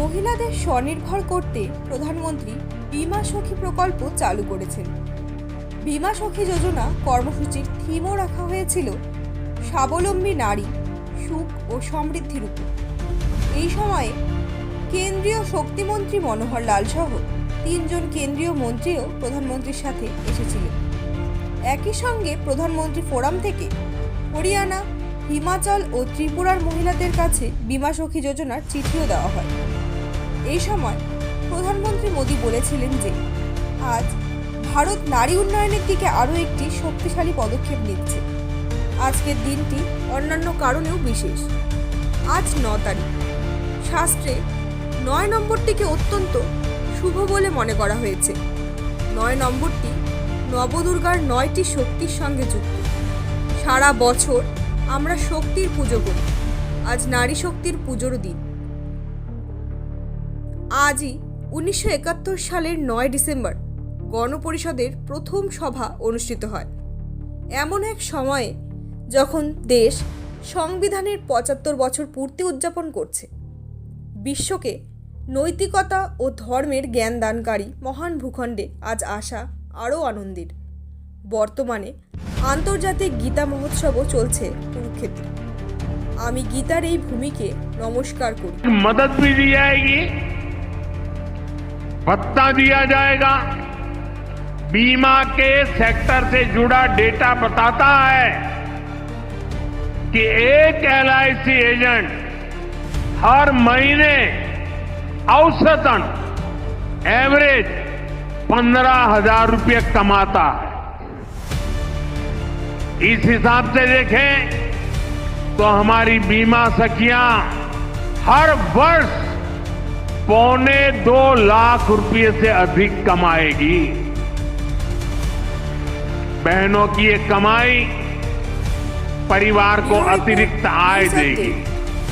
মহিলাদের স্বনির্ভর করতে প্রধানমন্ত্রী বিমা সখী প্রকল্প চালু করেছেন। বিমা সখী যোজনা কর্মসূচির থিমও রাখা হয়েছিল, স্বাবলম্বী নারী, সুখ ও সমৃদ্ধির উপর। এই সময়ে কেন্দ্রীয় শক্তিমন্ত্রী মনোহর লাল সহ তিনজন কেন্দ্রীয় মন্ত্রীও প্রধানমন্ত্রীর সাথে এসেছিলেন। একই সঙ্গে প্রধানমন্ত্রী ফোরাম থেকে হরিয়ানা, হিমাচল ও ত্রিপুরার মহিলাদের কাছে বিমা সখী যোজনার চিঠিও দেওয়া হয়। এই সময় প্রধানমন্ত্রী মোদী বলেছিলেন যে, আজ ভারত নারী উন্নয়নের দিকে আরও একটি শক্তিশালী পদক্ষেপ নিচ্ছে। আজকের দিনটি অন্যান্য কারণেও বিশেষ। আজ ন তারিখ। শাস্ত্রে নয় নম্বরটিকে অত্যন্ত শুভ বলে মনে করা হয়েছে। নয় নম্বরটি নবদুর্গার নয়টি শক্তির সঙ্গে যুক্ত। সারা বছর আমরা শক্তির পুজো করি। আজ নারী শক্তির পুজোর দিন। আজই উনিশশো একাত্তর সালের নয় ডিসেম্বর গণপরিষদের প্রথম সভা অনুষ্ঠিত হয়। এমন এক সময়ে যখন দেশ সংবিধানের পঁচাত্তর বছর পূর্তি উদযাপন করছে, বিশ্বকে নৈতিকতা ও ধর্মের জ্ঞান দানকারী মহান ভূখণ্ডে আজ আসা আরও আনন্দের। বর্তমানে আন্তর্জাতিক গীতা মহোৎসবও চলছে কুরুক্ষেত্রে। আমি গীতার এই ভূমিকে নমস্কার করি। মদত মিল भत्ता दिया जाएगा। बीमा के सेक्टर से जुड़ा डेटा बताता है कि एक एलआईसी एजेंट हर महीने औसतन एवरेज पंद्रह हज़ार रुपये कमाता है। इस हिसाब से देखें तो हमारी बीमा सखियाँ हर वर्ष पौने दो लाख रुपए से अधिक कमाएगी। बहनों की ये कमाई परिवार को अतिरिक्त आय देगी।